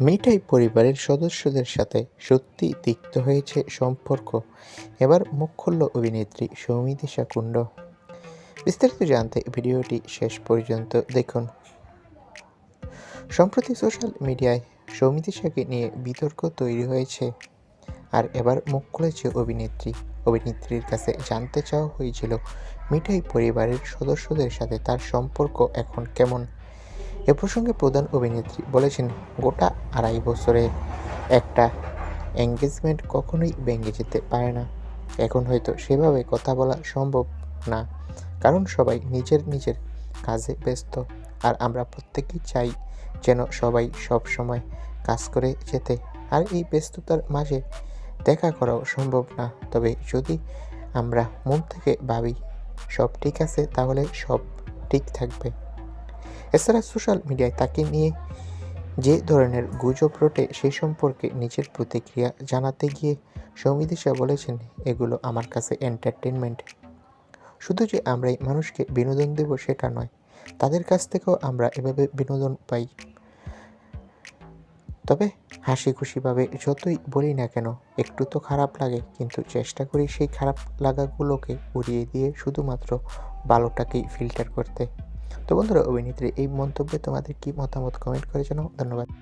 মিঠাই পরিবারের সদস্যদের সাথে সত্যি তিক্ত হয়েছে সম্পর্ক। এবার মুখ খুলল অভিনেত্রী সৌমিদিশা কুণ্ড। বিস্তারিত জানতে ভিডিওটি শেষ পর্যন্ত দেখুন। সম্প্রতি সোশ্যাল মিডিয়ায় সৌমিদিশাকে নিয়ে বিতর্ক তৈরি হয়েছে। আর এবার মুখ খুলেছে অভিনেত্রী। অভিনেত্রীর কাছে জানতে চাওয়া হয়েছিল, মিঠাই পরিবারের সদস্যদের সাথে তার সম্পর্ক এখন কেমন? এ প্রসঙ্গে প্রধান অভিনেত্রী বলেছেন, গোটা আড়াই বছরে একটা এঙ্গেজমেন্ট কখনোই ভেঙে যেতে পারে না। এখন হয়তো সেভাবে কথা বলা সম্ভব না, কারণ সবাই নিজের নিজের কাজে ব্যস্ত। আর আমরা প্রত্যেকেই চাই যেন সবাই সব সময় কাজ করে যেতে। আর এই ব্যস্ততার মাঝে দেখা করাও সম্ভব না। তবে যদি আমরা মন থেকে ভাবি, সব ঠিক আছে, তাহলে সব ঠিক থাকবে। এছাড়া সোশ্যাল মিডিয়ায় তাকে নিয়ে যে ধরনের গুজব রটে সেই সম্পর্কে নিজের প্রতিক্রিয়া জানাতে গিয়ে সৌমিদিশা বলেছেন, এগুলো আমার কাছে এন্টারটেনমেন্ট শুধু যে আমরাই মানুষকে বিনোদন দেব সেটা নয়, তাদের কাছ থেকেও আমরা এভাবে বিনোদন পাই। তবে হাসি খুশিভাবে যতই বলি না কেন, একটু তো খারাপ লাগে, কিন্তু চেষ্টা করি সেই খারাপ লাগাগুলোকে উড়িয়ে দিয়ে শুধুমাত্র ভালোটাকেই ফিল্টার করতে। তো বন্ধুরা অভিনেত্রী এই মন্তব্যে তোমাদের কি মতামত? কমেন্ট করে জানাও। ধন্যবাদ।